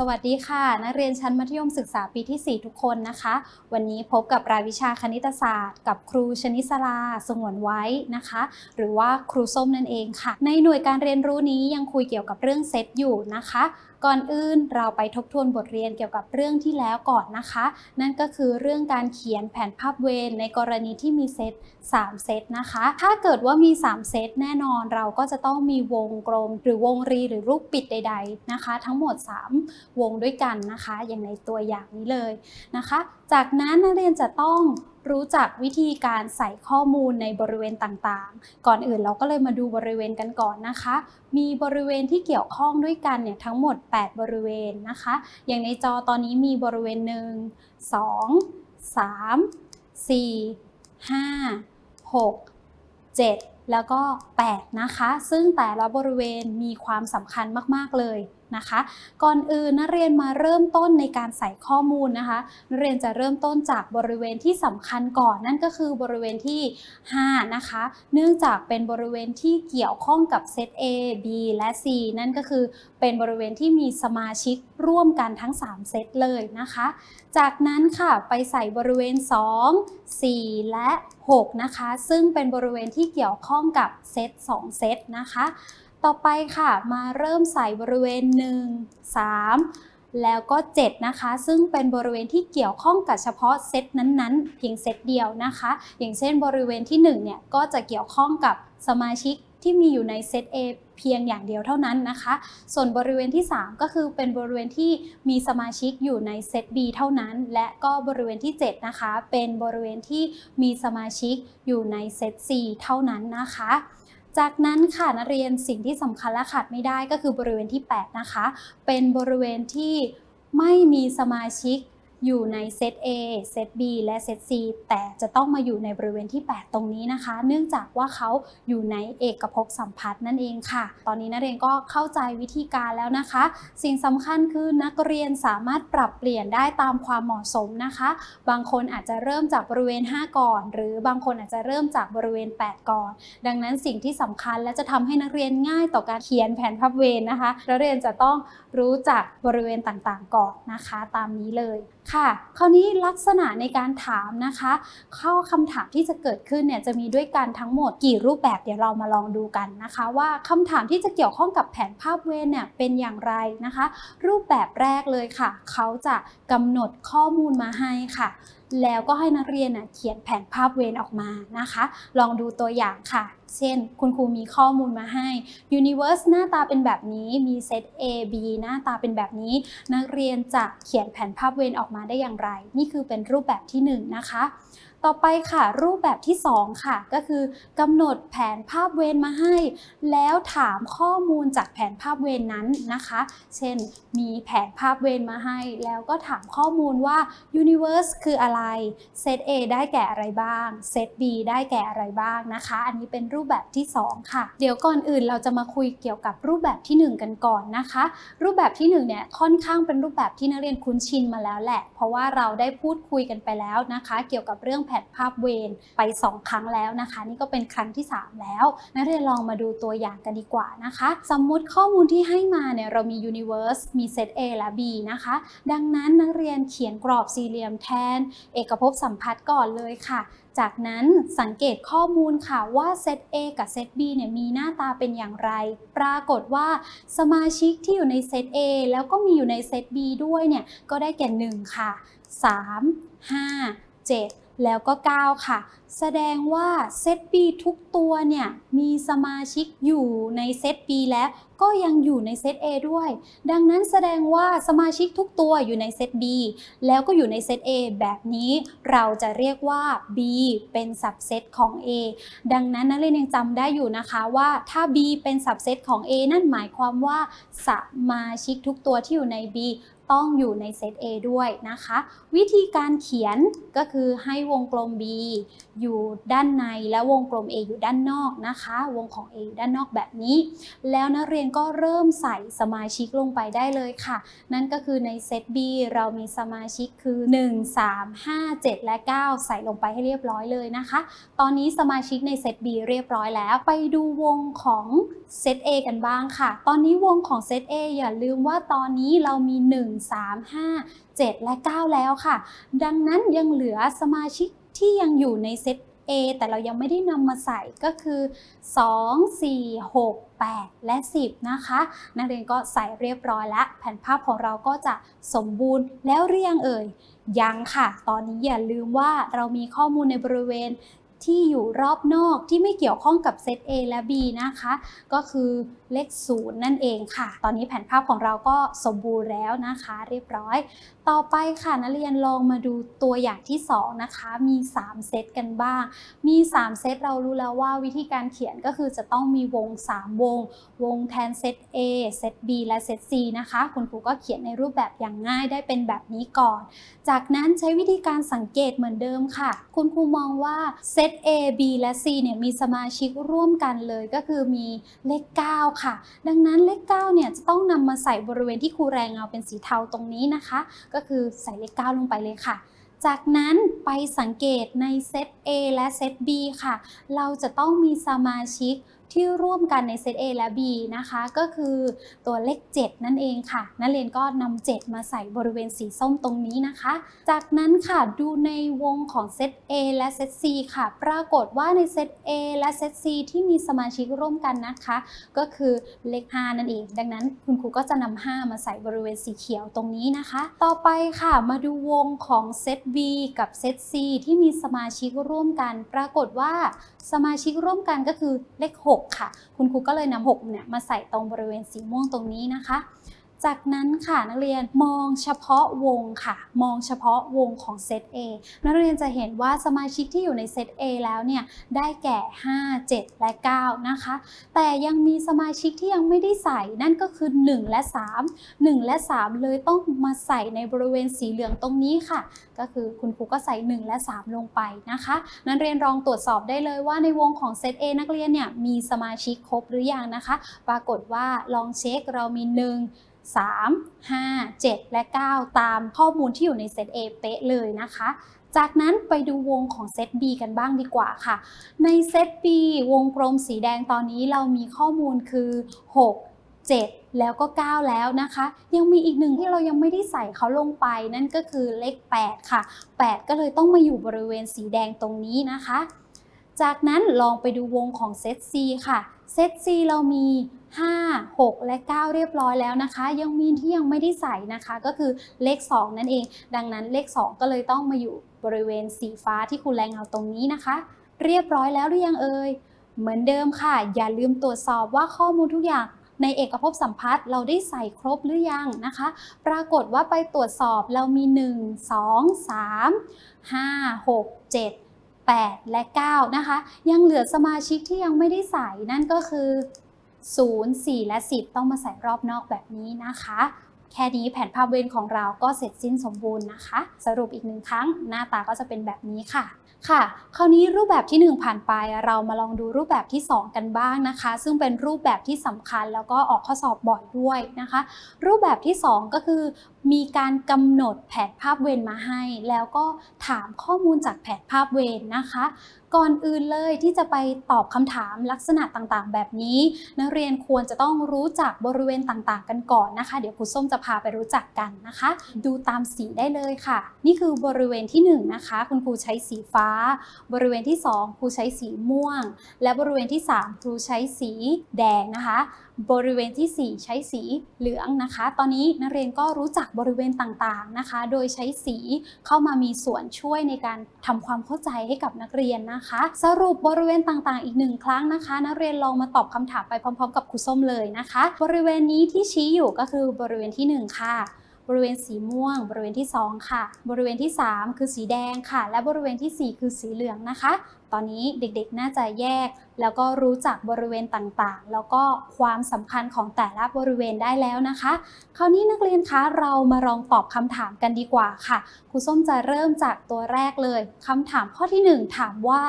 สวัสดีค่ะ นักเรียนชั้นมัธยมศึกษาปีที่ 4 ทุกคนนะคะ วันนี้พบกับรายวิชาคณิตศาสตร์ กับครูชนิสลาสงวนไว้นะคะ หรือว่าครูส้มนั่นเองค่ะ ในหน่วยการเรียนรู้นี้ยังคุยเกี่ยวกับเรื่องเซตอยู่นะคะ ก่อนอื่นเราไปทบทวนบทเรียนเกี่ยวกับเรื่องที่แล้วก่อนนะคะ นั่นก็คือเรื่องการเขียนแผนภาพเวรในกรณีที่มีเซต3เซตนะคะ ถ้าเกิดว่ามี 3 เซตแน่นอนเราก็จะต้องมีวงกลม หรือวงรีหรือรูปปิดใด ๆนะคะ ทั้งหมด 3 วงด้วยกันนะคะ อย่างในตัวอย่างนี้เลยนะคะ จากนั้นนักเรียนจะต้อง รู้จักวิธีการใส่ข้อมูลในบริเวณต่างๆ ก่อนอื่นเราก็เลยมาดูบริเวณกันก่อนนะคะ มีบริเวณที่เกี่ยวข้องด้วยกันเนี่ยทั้งหมด 8 บริเวณนะคะ อย่างในจอตอนนี้มีบริเวณ 1 2 3 4 5 6 7 แล้วก็ 8 นะคะ ซึ่งแต่ละบริเวณมีความสำคัญมาก ๆ เลย นะคะ ก่อนอื่นนักเรียนมาเริ่มต้นในการใส่ข้อมูลนะคะนักเรียนจะเริ่มต้นจากบริเวณที่สำคัญก่อนนั่นก็คือบริเวณที่ 5 นะคะ เนื่องจากเป็นบริเวณที่เกี่ยวข้องกับเซต A B และ C นั่นก็คือเป็นบริเวณที่มีสมาชิกร่วมกันทั้ง 3 เซตเลยนะคะ จากนั้นค่ะไปใส่บริเวณ 2 4 และ 6 นะคะ ซึ่งเป็นบริเวณที่เกี่ยวข้องกับเซต2 เซตนะคะ ต่อไปค่ะมาเริ่มใส่บริเวณ 1 3 แล้วก็ 7 นะคะ ซึ่งเป็นบริเวณที่เกี่ยวข้องกับเฉพาะเซตนั้นๆ เพียงเซตเดียวนะคะ อย่างเช่นบริเวณที่1เนี่ยก็จะเกี่ยวข้องกับสมาชิกที่มีอยู่ในเซต A เพียงอย่างเดียวเท่านั้นนะคะ ส่วนบริเวณที่ 3 ก็คือเป็นบริเวณที่มีสมาชิกอยู่ในเซต B เท่านั้น และก็บริเวณที่ 7 นะคะ เป็นบริเวณที่มีสมาชิกอยู่ในเซต C เท่านั้นนะคะ จากนั้นค่ะนักเรียนสิ่งที่สำคัญและขาดไม่ได้ก็คือบริเวณที่ 8 นะคะ เป็นบริเวณที่ไม่มีสมาชิก อยู่ในเซต A เซต B และเซต C แต่จะต้องมาอยู่ในบริเวณที่ 8 ตรงนี้นะคะ เนื่องจากว่าเขาอยู่ในเอกภพสัมพัทธ์นั่นเองค่ะ ตอนนี้นักเรียนก็เข้าใจวิธีการแล้วนะคะ สิ่งสำคัญคือนักเรียนสามารถปรับเปลี่ยนได้ตามความเหมาะสมนะคะ บางคนอาจจะเริ่มจากบริเวณ 5 ก่อน หรือบางคนอาจจะเริ่มจากบริเวณ 8 ก่อน ดังนั้นสิ่งที่สำคัญและจะทำให้นักเรียนง่ายต่อการเขียนแผนภาพเวรนะคะนักเรียนจะต้องรู้จักบริเวณต่างๆ ก่อนนะคะ ตามนี้เลยค่ะ คราวนี้ลักษณะในการถามนะคะ เข้าคำถามที่จะเกิดขึ้นเนี่ยจะมีด้วยกันทั้งหมดกี่รูปแบบเดี๋ยวเรามาลองดูกันนะคะ ว่าคำถามที่จะเกี่ยวข้องกับแผนภาพเวรเนี่ยเป็นอย่างไรนะคะ รูปแบบแรกเลยค่ะ เขาจะกำหนดข้อมูลมาให้ค่ะ แล้วก็ให้นักเรียนเขียนแผนภาพเวรออกมานะคะ ลองดูตัวอย่างค่ะ เช่น คุณครูมีข้อมูลมาให้ Universe หน้าตาเป็นแบบนี้มีเซต A B หน้าตาเป็นแบบนี้ นักเรียนจะเขียนแผนภาพเวรออกมาได้อย่างไร นี่คือเป็นรูปแบบที่1นงนะคะ ต่อไปค่ะ รูปแบบที่ 2 ค่ะ ก็คือกำหนดแผนภาพเวรมาให้ แล้วถามข้อมูลจากแผนภาพเวรนั้นนะคะ เช่น มีแผนภาพเวรมาให้ แล้วก็ถามข้อมูลว่า Universe คืออะไรเซต A ได้แก่อะไรบ้างเซต B ได้แก่อะไรบ้างนะคะ อันนี้เป็นรูปแบบที่ 2 ค่ะ เดี๋ยวก่อนอื่นเราจะมาคุยเกี่ยวกับรูปแบบทีหนึ่1 กันก่อนนะคะ รูปแบบที่1เนี่ยค่อนข้างเป็นรูปแบบที่นักเรียนคุ้นชินมาแล้วแหละ เพราะว่าเราได้พูดคุยกันไปแล้วนะคะ เกี่ยวกับเรื่องแผนภาพเวรไป 2 ครั้งแล้วนะคะ นี่ก็เป็นครั้งที่ 3 แล้ว นักเรียนลองมาดูตัวอย่างกันดีกว่านะคะ สมมุติข้อมูลที่ให้มาเนี่ยเรามี universe มีเซต A และ B นะคะ ดังนั้นนักเรียนเขียนกรอบสี่เหลี่ยมแทน เอกภพสัมพัทธ์ก่อนเลยค่ะจากนั้นสังเกตข้อมูลค่ะว่าเซต A กับเซต B เนี่ยมีหน้าตาเป็นอย่างไร ปรากฏว่าสมาชิกที่อยู่ในเซต A แล้วก็มีอยู่ในเซต B ด้วยเนี่ยก็ได้แก่ 1 ค่ะ 3 5 7 แล้วก็ 9 ค่ะ แสดงว่าเซต B ทุกตัวเนี่ย มีสมาชิกอยู่ในเซต B แล้วก็ยังอยู่ในเซต A ด้วย ดังนั้นแสดงว่าสมาชิกทุกตัวอยู่ในเซต B แล้วก็อยู่ในเซต A แบบนี้เราจะเรียกว่า B เป็นสับเซตของ A ดังนั้นนักเรียนยังจำได้อยู่นะคะว่าถ้า B เป็นสับเซตของ A นั่นหมายความว่า สมาชิกทุกตัวที่อยู่ใน B ต้องอยู่ในเซต A ด้วยนะคะ วิธีการเขียนก็คือให้วงกลม B อยู่ด้านในและวงกลม A อยู่ด้านนอกนะคะ วงของ A อยู่ด้านนอกแบบนี้ แล้วนักเรียนก็เริ่มใส่สมาชิกลงไปได้เลยค่ะ นั่นก็คือในเซต B เรามีสมาชิกคือ 1 3 5 7 และ 9 ใส่ลงไปให้เรียบร้อยเลยนะคะ ตอนนี้สมาชิกในเซต B เรียบร้อยแล้ว ไปดูวงของเซต A กันบ้างค่ะ ตอนนี้วงของเซต A อย่าลืมว่าตอนนี้เรามี 1 3 5 7 และ 9 แล้วค่ะ ดังนั้นยังเหลือสมาชิกที่ยังอยู่ในเซต A แต่เรายังไม่ได้นำมาใส่ก็คือ 2 4 6 8 และ 10 นะคะ นักเรียนก็ใส่เรียบร้อยแล้ว แผ่นภาพของเราก็จะสมบูรณ์แล้วเรียงเอ่ยยังค่ะ ตอนนี้อย่าลืมว่าเรามีข้อมูลในบริเวณ ที่อยู่รอบนอกที่ไม่เกี่ยวข้องกับเซต A และ B นะคะ ก็คือเลข 0 นั่นเองค่ะ ตอนนี้แผนภาพของเราก็สมบูรณ์แล้วนะคะ เรียบร้อย ต่อไปค่ะนักเรียนลองมาดูตัวอย่างที่ 2 นะคะ มี 3 เซตกันบ้าง มี 3 เซตเรารู้แล้วว่าวิธีการเขียนก็คือจะต้องมีวง 3 วง วงแทนเซต A เซต B และเซต C นะคะ คุณครูก็เขียนในรูปแบบอย่างง่ายได้เป็นแบบนี้ก่อน จากนั้นใช้วิธีการสังเกตเหมือนเดิมค่ะ คุณครูมองว่าเซตต A B และ C เนี่ยมีสมาชิกร่วมกันเลยก็คือมีเลข 9 ค่ะ ดังนั้นเลข9เนี่ยจะต้องนำมาใส่บริเวณที่ครูแรงเงาเป็นสีเทาตรงนี้นะคะ ก็คือใส่เลข 9 ลงไปเลยค่ะจากนั้นไปสังเกตในเซต A และเซต B ค่ะ เราจะต้องมีสมาชิก ที่ร่วมกันในเซต A และ B นะคะ ก็คือตัวเลข 7 นั่นเองค่ะ นักเรียนก็นำ7มาใส่บริเวณสีส้มตรงนี้นะคะ จากนั้นค่ะดูในวงของเซต A และเซต C ค่ะ ปรากฏว่าในเซต A และเซต C ที่มีสมาชิกร่วมกันนะคะ ก็คือเลข 5 นั่นเอง ดังนั้นคุณครูก็จะนำ5มาใส่บริเวณสีเขียวตรงนี้นะคะ ต่อไปค่ะมาดูวงของเซต B กับเซต C ที่มีสมาชิกร่วมกัน ปรากฏว่าสมาชิกร่วมกันก็คือเลข 6ค่ะ คุณครูก็เลยนำ6เนี่ยมาใส่ตรงบริเวณสีม่วงตรงนี้นะคะ จากนั้นค่ะนักเรียนมองเฉพาะวงค่ะ มองเฉพาะวงของเซต A นักเรียนจะเห็นว่าสมาชิกที่อยู่ในเซต A แล้วเนี่ยได้แก่ 5 7 และ 9 นะคะ แต่ยังมีสมาชิกที่ยังไม่ได้ใส่นั่นก็คือ 1 และ 3 1 และ 3 เลยต้องมาใส่ในบริเวณสีเหลืองตรงนี้ค่ะ ก็คือคุณครูก็ใส่ 1 และ 3 ลงไปนะคะ นักเรียนลองตรวจสอบได้เลยว่าในวงของเซต A นักเรียนเนี่ยมีสมาชิกครบหรือยังนะคะ ปรากฏว่าลองเช็คเรามี 1 3 5 7 และ 9 ตามข้อมูลที่อยู่ในเซต A เป๊ะเลยนะคะ จากนั้นไปดูวงของเซต B กันบ้างดีกว่าค่ะ ในเซต B วงกลมสีแดงตอนนี้เรามีข้อมูลคือ 6 7 แล้วก็ 9 แล้วนะคะ ยังมีอีกหนึ่งที่เรายังไม่ได้ใส่เขาลงไปนั่นก็คือเลข 8 ค่ะ 8 ก็เลยต้องมาอยู่บริเวณสีแดงตรงนี้นะคะ จากนั้นลองไปดูวงของเซต C ค่ะ เซต C เรามี 5 6 และ 9 เรียบร้อยแล้วนะคะ ยังมีที่ยังไม่ได้ใส่นะคะ ก็คือเลข 2 นั่นเอง ดังนั้นเลข 2 ก็เลยต้องมาอยู่บริเวณสีฟ้าที่ครูแรงเอาตรงนี้นะคะ เรียบร้อยแล้วหรือยังเอ่ยเหมือนเดิมค่ะ อย่าลืมตรวจสอบว่าข้อมูลทุกอย่างในเอกภพสัมพัทธ์เราได้ใส่ครบหรือยังนะคะ ปรากฏว่าไปตรวจสอบเรามี 1 2 3 5 6 7 8 และ 9 นะคะ ยังเหลือสมาชิกที่ยังไม่ได้ใส่นั่นก็คือ 0 4 และ 10 ต้องมาใส่รอบนอกแบบนี้นะคะ แค่นี้แผนภาพเวนของเราก็เสร็จสิ้นสมบูรณ์นะคะ สรุปอีกหนึ่งครั้งหน้าตาก็จะเป็นแบบนี้ค่ะค่ะ คราวนี้รูปแบบที่ 1 ผ่านไป เรามาลองดูรูปแบบที่ 2 กันบ้างนะคะ ซึ่งเป็นรูปแบบที่สำคัญแล้วก็ออกข้อสอบบ่อยด้วยนะคะ รูปแบบที่ 2 ก็คือมีการกำหนดแผนภาพเวรมาให้ แล้วก็ถามข้อมูลจากแผนภาพเวรนะคะ ก่อนอื่นเลยที่จะไปตอบคำถามลักษณะต่างๆ แบบนี้ นักเรียนควรจะต้องรู้จักบริเวณต่างๆ กันก่อนนะคะ เดี๋ยวครูส้มจะพาไปรู้จักกันนะคะ ดูตามสีได้เลยค่ะ นี่คือบริเวณที่1นะคะ คุณครูใช้สีฟ้า บริเวณที่ 2 ครูใช้สีม่วง และบริเวณที่ 3 ครูใช้สีแดงนะคะ บริเวณที่ 4 ใช้สีเหลืองนะคะ ตอนนี้นักเรียนก็รู้จักบริเวณต่างๆนะคะ โดยใช้สีเข้ามามีส่วนช่วยในการทำความเข้าใจให้กับนักเรียนนะคะ สรุปบริเวณต่างๆ อีกหนึ่งครั้งนะคะ นักเรียนลองมาตอบคำถามไปพร้อม ๆ กับครูส้มเลยนะคะ บริเวณนี้ที่ชี้อยู่ก็คือบริเวณที่ 1 ค่ะบริเวณสีม่วง บริเวณที่ 2 ค่ะ บริเวณที่ 3 คือสีแดงค่ะ และบริเวณทีสี่4 คือสีเหลืองนะคะตอนนี้เด็กๆน่าจะแยก แล้วก็รู้จักบริเวณต่างๆ แล้วก็ความสำคัญของแต่ละบริเวณได้แล้วนะคะ คราวนี้นักเรียนคะเรามาลองตอบคำถามกันดีกว่าค่ะครูส้มจะเริ่มจากตัวแรกเลยคำถามข้อที่ 1 ถามว่า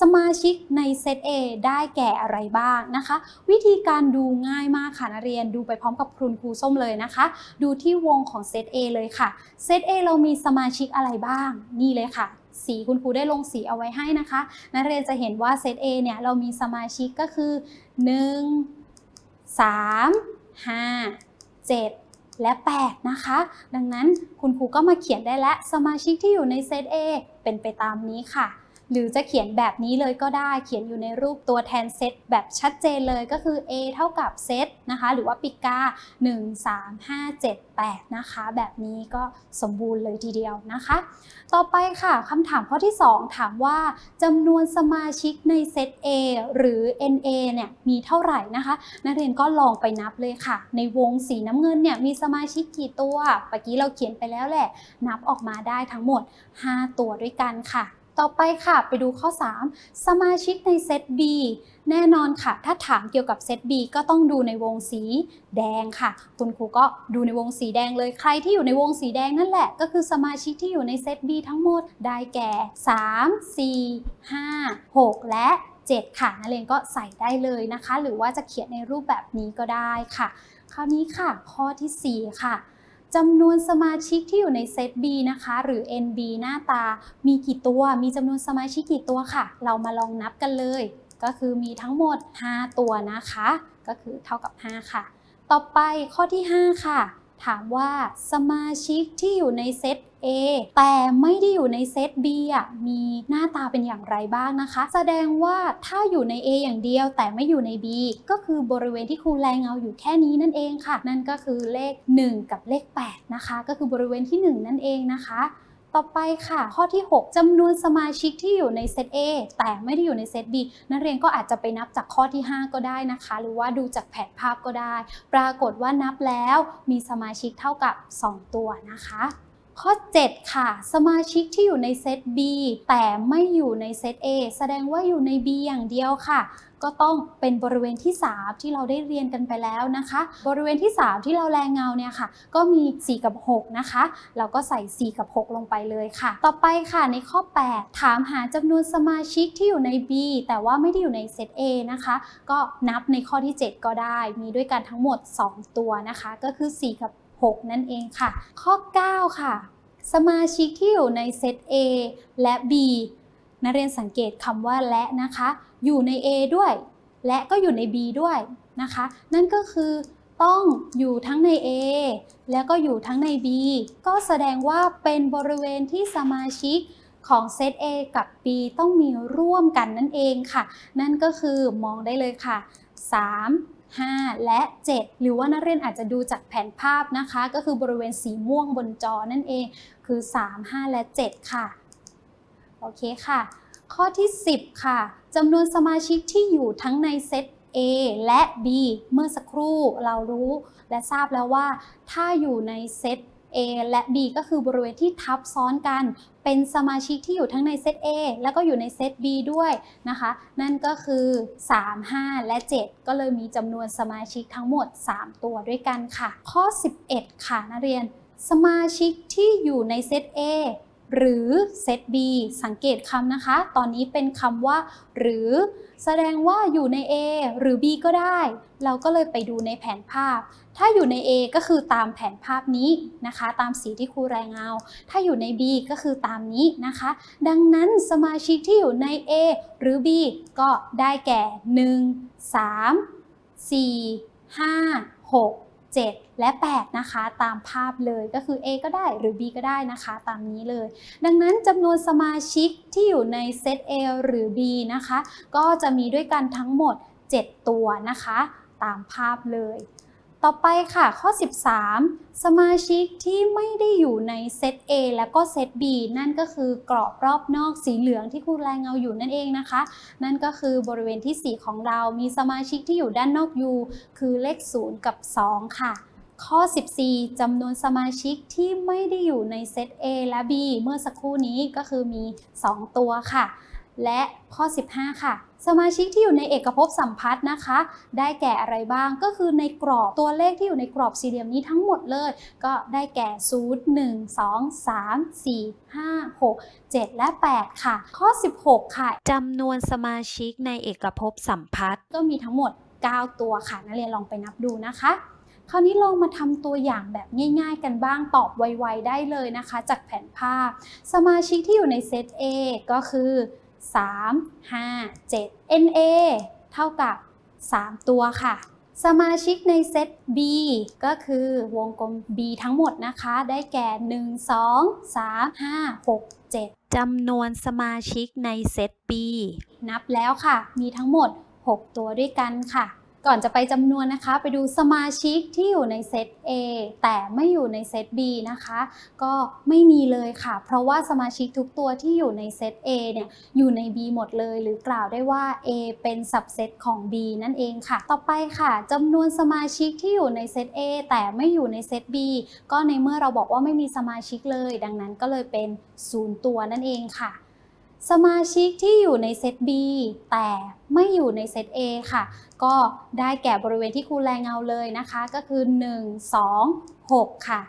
สมาชิกในเซต A ได้แก่อะไรบ้างนะคะ วิธีการดูง่ายมากค่ะนักเรียนดูไปพร้อมกับคุณครูส้มเลยนะคะ ดูที่วงของเซต A เลยค่ะเซต A เรามีสมาชิกอะไรบ้าง นี่เลยค่ะ สีคุณครูได้ลงสีเอาไว้ให้นะคะ นักเรียนจะเห็นว่าเซต A เนี่ยเรามีสมาชิกก็คือ 1 3 5 7 และ 8 นะคะ ดังนั้นคุณครูก็มาเขียนได้แล้วสมาชิกที่อยู่ในเซต A เป็นไปตามนี้ค่ะ หรือจะเขียนแบบนี้เลยก็ได้เขียนอยู่ในรูปตัวแทนเซตแบบชัดเจนเลยก็คือ A เท่ากับเซตนะคะ หรือว่าปิกา1 3 5 7 8 นะคะ แบบนี้ก็สมบูรณ์เลยทีเดียวนะคะ ต่อไปค่ะคำถามข้อที่ 2 ถามว่าจำนวนสมาชิกในเซต A หรือ NA เนี่ยมีเท่าไหร่นะคะ นักเรียนก็ลองไปนับเลยค่ะ ในวงสีน้ำเงินเนี่ยมีสมาชิกกี่ตัวเมื่อกี้เราเขียนไปแล้วแหละ นับออกมาได้ทั้งหมด 5 ตัวด้วยกันค่ะ ต่อไปค่ะไปดูข้อ 3 สมาชิกในเซต B แน่นอนค่ะ ถ้าถามเกี่ยวกับเซต B ก็ต้องดูในวงสีแดงค่ะ คุณครูก็ดูในวงสีแดงเลยใครที่อยู่ในวงสีแดงนั่นแหละ ก็คือสมาชิกที่อยู่ในเซต B ทั้งหมดได้แก่ 3 4 5 6 และ 7 ค่ะนักเรียนก็ใส่ได้เลยนะคะ หรือว่าจะเขียนในรูปแบบนี้ก็ได้ค่ะ คราวนี้ค่ะ ข้อทีสี่4 ค่ะ จำนวนสมาชิกที่อยู่ในเซต B นะคะ หรือ NB หน้าตา มีกี่ตัว มีจำนวนสมาชิกกี่ตัวค่ะ เรามาลองนับกันเลย ก็คือมีทั้งหมด 5 ตัวนะคะ ก็คือเท่ากับ 5 ค่ะ ต่อไปข้อที่ 5 ค่ะ ถามว่าสมาชิกที่อยู่ในเซต A แต่ไม่ได้อยู่ในเซต B อะมีหน้าตาเป็นอย่างไรบ้างนะคะ แสดงว่าถ้าอยู่ใน A อย่างเดียวแต่ไม่อยู่ใน B ก็คือบริเวณที่ครูแรงเงาอยู่แค่นี้นั่นเองค่ะ นั่นก็คือเลข 1 กับเลข 8 นะคะ ก็คือบริเวณที่ 1 นั่นเองนะคะ ต่อไปค่ะ ข้อที่ 6จำนวนสมาชิกที่อยู่ในเซต A แต่ไม่ได้อยู่ในเซต B นักเรียนก็อาจจะไปนับจากข้อที่ 5 ก็ได้นะคะ หรือว่าดูจากแผนภาพก็ได้ ปรากฏว่านับแล้วมีสมาชิกเท่ากับ 2 ตัวนะคะข้อ 7 ค่ะ สมาชิกที่อยู่ในเซต B แต่ไม่อยู่ในเซต A แสดงว่าอยู่ใน B อย่างเดียวค่ะ ก็ต้องเป็นบริเวณที่ 3 ที่เราได้เรียนกันไปแล้วนะคะ บริเวณที่ 3 ที่เราแรงเงาเนี่ยค่ะ ก็มี 4 กับ 6 นะคะ เราก็ใส่ 4 กับ 6 ลงไปเลยค่ะ ต่อไปค่ะในข้อ 8 ถามหาจำนวนสมาชิกที่อยู่ใน B แต่ว่าไม่ได้อยู่ในเซต A นะคะ ก็นับในข้อที่ 7 ก็ได้ มีด้วยกันทั้งหมด 2 ตัวนะคะ ก็คือ 4 กับ 6 นั่นเองค่ะ ข้อ 9 ค่ะ สมาชิกที่อยู่ในเซต A และ B นักเรียนสังเกตคำว่าและนะคะ อยู่ใน A ด้วย และก็อยู่ใน B ด้วยนะคะ นั่นก็คือต้องอยู่ทั้งใน A แล้วก็อยู่ทั้งใน B ก็แสดงว่าเป็นบริเวณที่สมาชิกของเซต A กับ B ต้องมีร่วมกันนั่นเองค่ะ นั่นก็คือมองได้เลยค่ะ 3 5 และ 7 หรือว่านักเรียนอาจจะดูจากแผนภาพนะคะ ก็คือบริเวณสีม่วงบนจอนั่นเองคือ 3 5 และ 7 ค่ะ โอเคค่ะ ข้อที่ 10 ค่ะจำนวนสมาชิกที่อยู่ทั้งในเซต A และ B เมื่อสักครู่เรารู้และทราบแล้วว่า ถ้าอยู่ในเซต A และ B ก็คือบริเวณที่ทับซ้อนกัน เป็นสมาชิกที่อยู่ทั้งในเซต A แล้วก็อยู่ในเซต B ด้วยนะคะ นั่นก็คือ 3 5 และ 7 ก็เลยมีจำนวนสมาชิกทั้งหมด 3 ตัวด้วยกันค่ะ ข้อ 11 ค่ะนักเรียน สมาชิกที่อยู่ในเซต A หรือเซต B สังเกตคำนะคะ ตอนนี้เป็นคำว่า หรือ แสดงว่าอยู่ใน A หรือ B ก็ได้ เราก็เลยไปดูในแผนภาพ ถ้าอยู่ใน A ก็คือตามแผนภาพนี้นะคะ ตามสีที่ครูแรงเงาถ้าอยู่ใน B ก็คือตามนี้นะคะ ดังนั้นสมาชิกที่อยู่ใน A หรือ B ก็ได้แก่ 1 3 4 5 6 7 และ 8 นะคะตามภาพเลยก็คือ A ก็ได้หรือ B ก็ได้นะคะ ตามนี้เลย ดังนั้นจำนวนสมาชิกที่อยู่ในเซต A หรือ B นะคะ ก็จะมีด้วยกันทั้งหมด 7 ตัวนะคะ ตามภาพเลย ต่อไปค่ะข้อ 13 สมาชิกที่ไม่ได้อยู่ในเซต A แล้วก็เซต B นั่นก็คือกรอบรอบนอกสีเหลืองที่ครูแรงเงาอยู่นั่นเองนะคะ นั่นก็คือบริเวณที่ 4 ของเรา มีสมาชิกที่อยู่ด้านนอกอยู่คือเลข 0 กับ 2 ค่ะข้อ 14จำนวนสมาชิกที่ไม่ได้อยู่ในเซต A และ B เมื่อสักครู่นี้ก็คือมี 2 ตัวค่ะ และข้อ 15 ค่ะ สมาชิกที่อยู่ในเอกภพสัมพัทธ์นะคะ ได้แก่อะไรบ้างก็คือในกรอบตัวเลขที่อยู่ในกรอบสี่เหลี่ยมนี้ทั้งหมดเลย ก็ได้แก่ 0 1 2 3 4 5 6 7 และ 8 ค่ะ ข้อ 16 ค่ะจำนวนสมาชิกในเอกภพสัมพัทธ์ก็มีทั้งหมด 9 ตัวค่ะนักเรียนลองไปนับดูนะคะคราวนี้ลองมาทำตัวอย่างแบบง่ายๆ กันบ้างตอบไวๆได้เลยนะคะ จากแผนภาพ สมาชิกที่อยู่ในเซต A ก็คือ 3 5 7 NA เท่ากับ 3 ตัวค่ะ สมาชิกในเซต B ก็คือวงกลม B ทั้งหมดนะคะ ได้แก่ 1 2 3 5 6 7จำนวนสมาชิกในเซต B นับแล้วค่ะ มีทั้งหมด 6 ตัวด้วยกันค่ะ ก่อนจะไปจำนวนนะคะ ไปดูสมาชิกที่อยู่ในเซต A แต่ไม่อยู่ในเซต B นะคะ ก็ไม่มีเลยค่ะ เพราะว่าสมาชิกทุกตัวที่อยู่ในเซต A เนี่ยอยู่ใน B หมดเลย หรือกล่าวได้ว่า A เป็นสับเซตของ B นั่นเองค่ะ ต่อไปค่ะจำนวนสมาชิกที่อยู่ในเซต A แต่ไม่อยู่ในเซต B ก็ในเมื่อเราบอกว่าไม่มีสมาชิกเลย ดังนั้นก็เลยเป็น 0 ตัวนั่นเองค่ะ สมาชิกที่อยู่ในเซต B แต่ไม่อยู่ในเซต A ค่ะ ก็ได้แก่บริเวณที่ครูแรงเงาเลยนะคะ ก็คือ 1 2 6 ค่ะ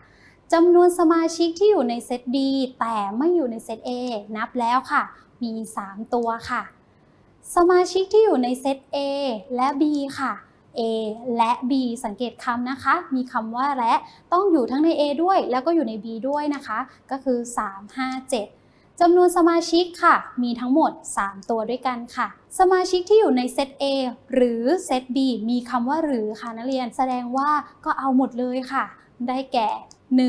จำนวนสมาชิกที่อยู่ในเซต B แต่ไม่อยู่ในเซต A นับแล้วค่ะ มี 3 ตัวค่ะ สมาชิกที่อยู่ในเซต A และ B ค่ะ A และ B สังเกตคำนะคะ มีคำว่าและต้องอยู่ทั้งใน A ด้วย แล้วก็อยู่ใน B ด้วยนะคะ ก็คือ 3 5 7 จำนวนสมาชิกค่ะ มีทั้งหมด 3 ตัวด้วยกันค่ะ สมาชิกที่อยู่ในเซต A หรือเซต B มีคำว่าหรือค่ะนักเรียน แสดงว่าก็เอาหมดเลยค่ะ ได้แก่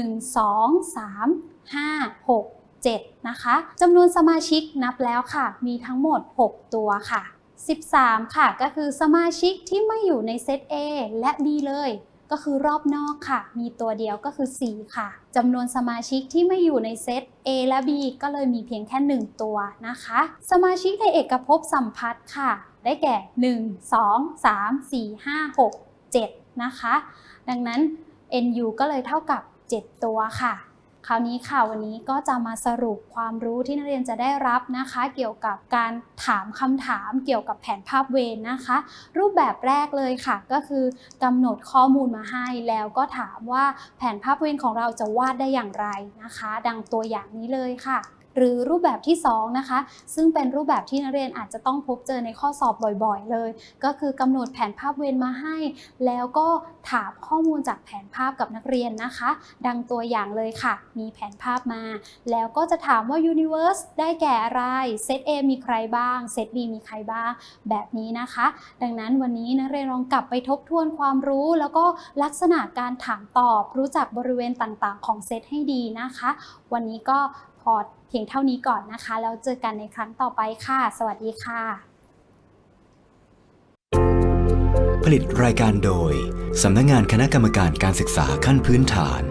1 2 3 5 6 7 นะคะจำนวนสมาชิกนับแล้วค่ะ มีทั้งหมด 6 ตัวค่ะ 13 ค่ะ ก็คือสมาชิกที่ไม่อยู่ในเซต A และ B เลย ก็คือรอบนอกค่ะ มีตัวเดียวก็คือ 4 ค่ะจำนวนสมาชิกที่ไม่อยู่ในเซต A และ B ก็เลยมีเพียงแค่ 1 ตัวนะคะ สมาชิกในเอกภพสัมพัทธ์ค่ะ ได้แก่ 1 2 3 4 5 6 7 นะคะ ดังนั้น NU ก็เลยเท่ากับ 7 ตัวค่ะ คราวนี้ค่ะวันนี้ก็จะมาสรุปความรู้ที่นักเรียนจะได้รับนะคะ เกี่ยวกับการถามคำถามเกี่ยวกับแผนภาพเวรนะคะ รูปแบบแรกเลยค่ะ ก็คือกำหนดข้อมูลมาให้แล้วก็ถามว่าแผนภาพเวรของเราจะวาดได้อย่างไรนะคะ ดังตัวอย่างนี้เลยค่ะ หรือรูปแบบที่2นะคะซึ่งเป็นรูปแบบที่นักเรียนอาจจะต้องพบเจอในข้อสอบบ่อยๆ เลย ก็คือกำหนดแผนภาพเวรมาให้ แล้วก็ถามข้อมูลจากแผนภาพกับนักเรียนนะคะ ดังตัวอย่างเลยค่ะ มีแผนภาพมา แล้วก็จะถามว่า universe ได้แก่อะไรเซต A มีใครบ้างเซต B มีใครบ้าง แบบนี้นะคะ ดังนั้นวันนี้นักเรียนลองกลับไปทบทวนความรู้ แล้วก็ลักษณะการถามตอบ รู้จักบริเวณต่างๆ ของเซตให้ดีนะคะ วันนี้ก็พอ พียงเท่านี้ก่อนนะคะ แล้วเจอกันในครั้งต่อไปค่ะ สวัสดีค่ะ ผลิตรายการโดยสำนักงานคณะกรรมการการศึกษาขั้นพื้นฐาน